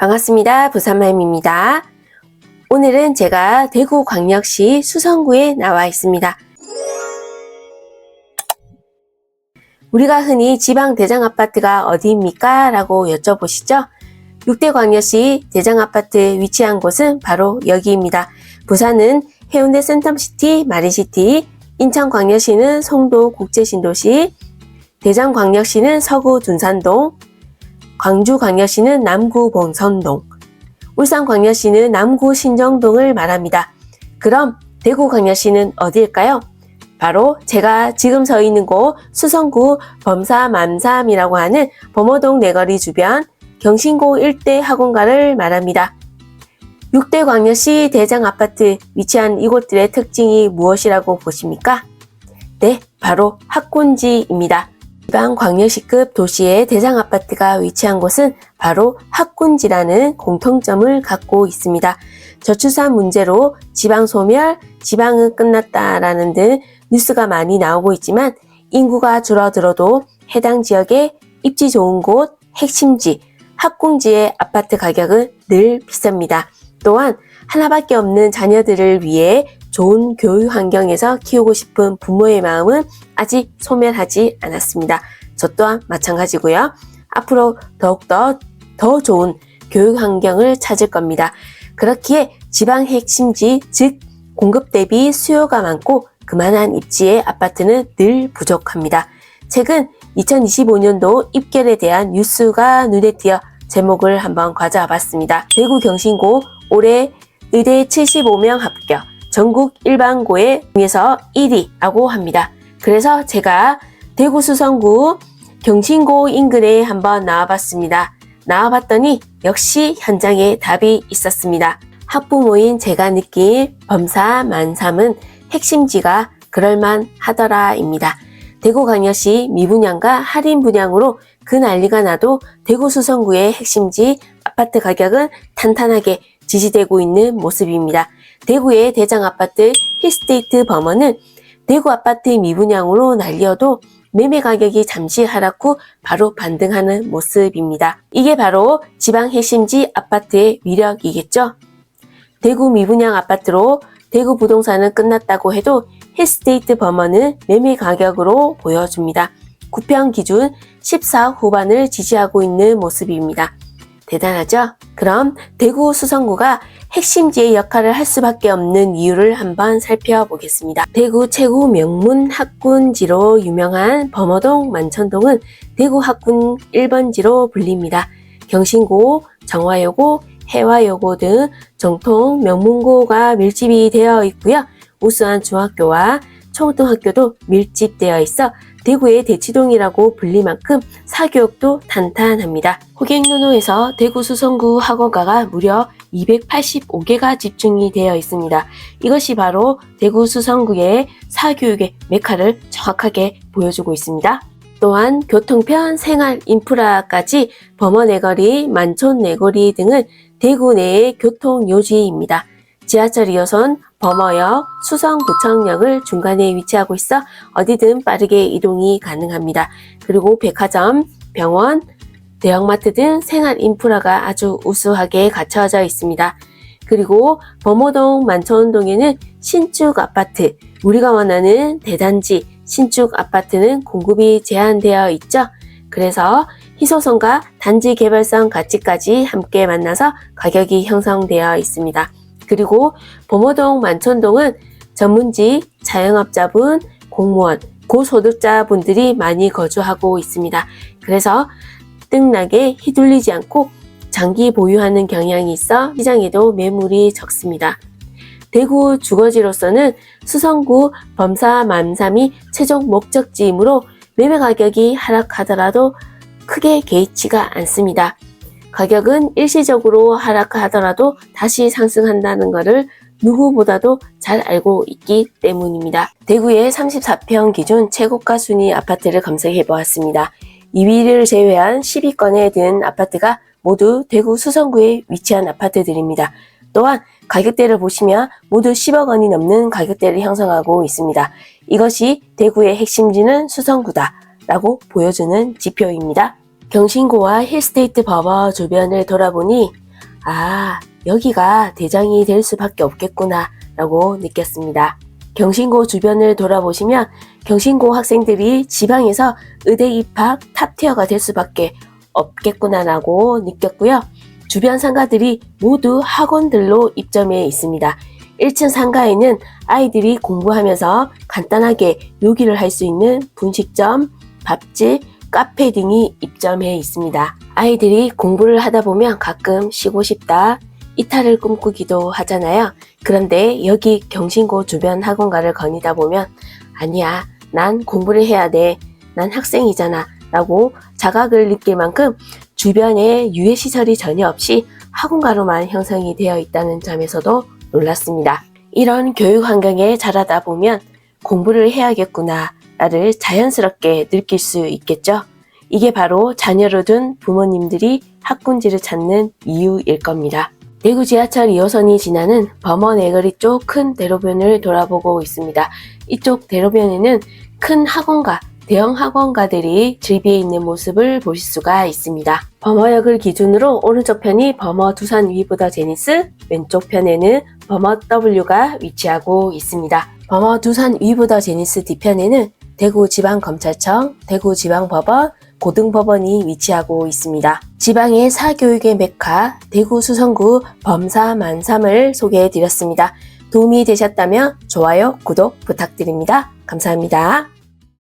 반갑습니다. 부산맘입니다. 오늘은 제가 대구광역시 수성구에 나와 있습니다. 우리가 흔히 지방 대장 아파트가 어디입니까? 라고 여쭤보시죠? 6대 광역시 대장 아파트 위치한 곳은 바로 여기입니다. 부산은 해운대 센텀시티, 마린시티, 인천광역시는 송도 국제신도시, 대전광역시는 서구 둔산동, 광주광역시는 남구 봉선동, 울산광역시는 남구 신정동을 말합니다. 그럼 대구광역시는 어디일까요? 바로 제가 지금 서 있는 곳 수성구 범사맘삼이라고 하는 범어동 내거리 주변 경신고 일대 학원가를 말합니다. 6대 광역시 대장 아파트 위치한 이곳들의 특징이 무엇이라고 보십니까? 네, 바로 학군지입니다. 지방 광역시급 도시의 대장 아파트가 위치한 곳은 바로 학군지라는 공통점을 갖고 있습니다. 저출산 문제로 지방 소멸, 지방은 끝났다라는 등 뉴스가 많이 나오고 있지만 인구가 줄어들어도 해당 지역의 입지 좋은 곳, 핵심지, 학군지의 아파트 가격은 늘 비쌉니다. 또한 하나밖에 없는 자녀들을 위해 좋은 교육 환경에서 키우고 싶은 부모의 마음은 아직 소멸하지 않았습니다. 저 또한 마찬가지고요. 앞으로 더욱더 더 좋은 교육 환경을 찾을 겁니다. 그렇기에 지방 핵심지, 즉 공급 대비 수요가 많고 그만한 입지의 아파트는 늘 부족합니다. 최근 2025년도 입결에 대한 뉴스가 눈에 띄어 제목을 한번 가져와 봤습니다. 대구 경신고 올해 의대 75명 합격, 전국 일반고의 중에서 1위라고 합니다. 그래서 제가 대구 수성구 경신고 인근에 한번 나와봤습니다. 나와봤더니 역시 현장에 답이 있었습니다. 학부모인 제가 느낀 범사 만삼은 핵심지가 그럴만 하더라입니다. 대구광역시 미분양과 할인 분양으로 그 난리가 나도 대구 수성구의 핵심지 아파트 가격은 탄탄하게 지지되고 있는 모습입니다. 대구의 대장 아파트 힐스테이트 범어는 대구 아파트 미분양으로 날려도 매매 가격이 잠시 하락 후 바로 반등하는 모습입니다. 이게 바로 지방 핵심지 아파트의 위력이겠죠? 대구 미분양 아파트로 대구 부동산은 끝났다고 해도 힐스테이트 범어는 매매 가격으로 보여줍니다. 구평 기준 14 후반을 지지하고 있는 모습입니다. 대단하죠? 그럼 대구 수성구가 핵심지의 역할을 할 수밖에 없는 이유를 한번 살펴보겠습니다. 대구 최고 명문 학군지로 유명한 범어동 만천동은 대구 학군 1번지로 불립니다. 경신고, 정화여고, 해화여고 등 정통 명문고가 밀집이 되어 있고요. 우수한 중학교와 초등학교도 밀집되어 있어 대구의 대치동이라고 불릴 만큼 사교육도 탄탄합니다. 호갱노노에서 대구 수성구 학원가가 무려 285개가 집중이 되어 있습니다. 이것이 바로 대구 수성구의 사교육의 메카를 정확하게 보여주고 있습니다. 또한 교통편, 생활 인프라까지 범어 내거리, 만촌 내거리 등은 대구 내의 교통 요지입니다. 지하철 2호선 범어역, 수성구청역을 중간에 위치하고 있어 어디든 빠르게 이동이 가능합니다. 그리고 백화점, 병원, 대형마트 등 생활 인프라가 아주 우수하게 갖춰져 있습니다. 그리고 범어동 만천동에는 신축 아파트, 우리가 원하는 대단지 신축 아파트는 공급이 제한되어 있죠. 그래서 희소성과 단지 개발성 가치까지 함께 만나서 가격이 형성되어 있습니다. 그리고 범어동 만천동은 전문직, 자영업자분, 공무원, 고소득자분들이 많이 거주하고 있습니다. 그래서 뜬나게 휘둘리지 않고 장기 보유하는 경향이 있어 시장에도 매물이 적습니다. 대구 주거지로서는 수성구 범사 맘삼이 최종 목적지이므로 매매 가격이 하락하더라도 크게 개의치가 않습니다. 가격은 일시적으로 하락하더라도 다시 상승한다는 것을 누구보다도 잘 알고 있기 때문입니다. 대구의 34평 기준 최고가 순위 아파트를 검색해 보았습니다. 2위를 제외한 10위권에 든 아파트가 모두 대구 수성구에 위치한 아파트들입니다. 또한 가격대를 보시면 모두 10억 원이 넘는 가격대를 형성하고 있습니다. 이것이 대구의 핵심지는 수성구다 라고 보여주는 지표입니다. 경신고와 힐스테이트 버버 주변을 돌아보니 아, 여기가 대장이 될 수밖에 없겠구나 라고 느꼈습니다. 경신고 주변을 돌아보시면 경신고 학생들이 지방에서 의대 입학 탑티어가 될 수밖에 없겠구나라고 느꼈고요. 주변 상가들이 모두 학원들로 입점해 있습니다. 1층 상가에는 아이들이 공부하면서 간단하게 요기를 할 수 있는 분식점, 밥집, 카페 등이 입점해 있습니다. 아이들이 공부를 하다 보면 가끔 쉬고 싶다, 이탈을 꿈꾸기도 하잖아요. 그런데 여기 경신고 주변 학원가를 거니다 보면 아니야, 난 공부를 해야 돼. 난 학생이잖아. 라고 자각을 느낄 만큼 주변에 유해시설이 전혀 없이 학원가로만 형성이 되어 있다는 점에서도 놀랐습니다. 이런 교육 환경에 자라다 보면 공부를 해야겠구나, 나를 자연스럽게 느낄 수 있겠죠? 이게 바로 자녀를 둔 부모님들이 학군지를 찾는 이유일 겁니다. 대구 지하철 2호선이 지나는 범어 내거리 쪽 큰 대로변을 돌아보고 있습니다. 이쪽 대로변에는 큰 학원가, 대형 학원가들이 즐비해 있는 모습을 보실 수가 있습니다. 범어역을 기준으로 오른쪽 편이 범어 두산 위보다 제니스, 왼쪽 편에는 범어 W가 위치하고 있습니다. 범어 두산 위보다 제니스 뒤편에는 대구지방검찰청, 대구지방법원, 고등법원이 위치하고 있습니다. 지방의 사교육의 메카 대구 수성구 범사 만삼을 소개해 드렸습니다. 도움이 되셨다면 좋아요, 구독 부탁드립니다. 감사합니다.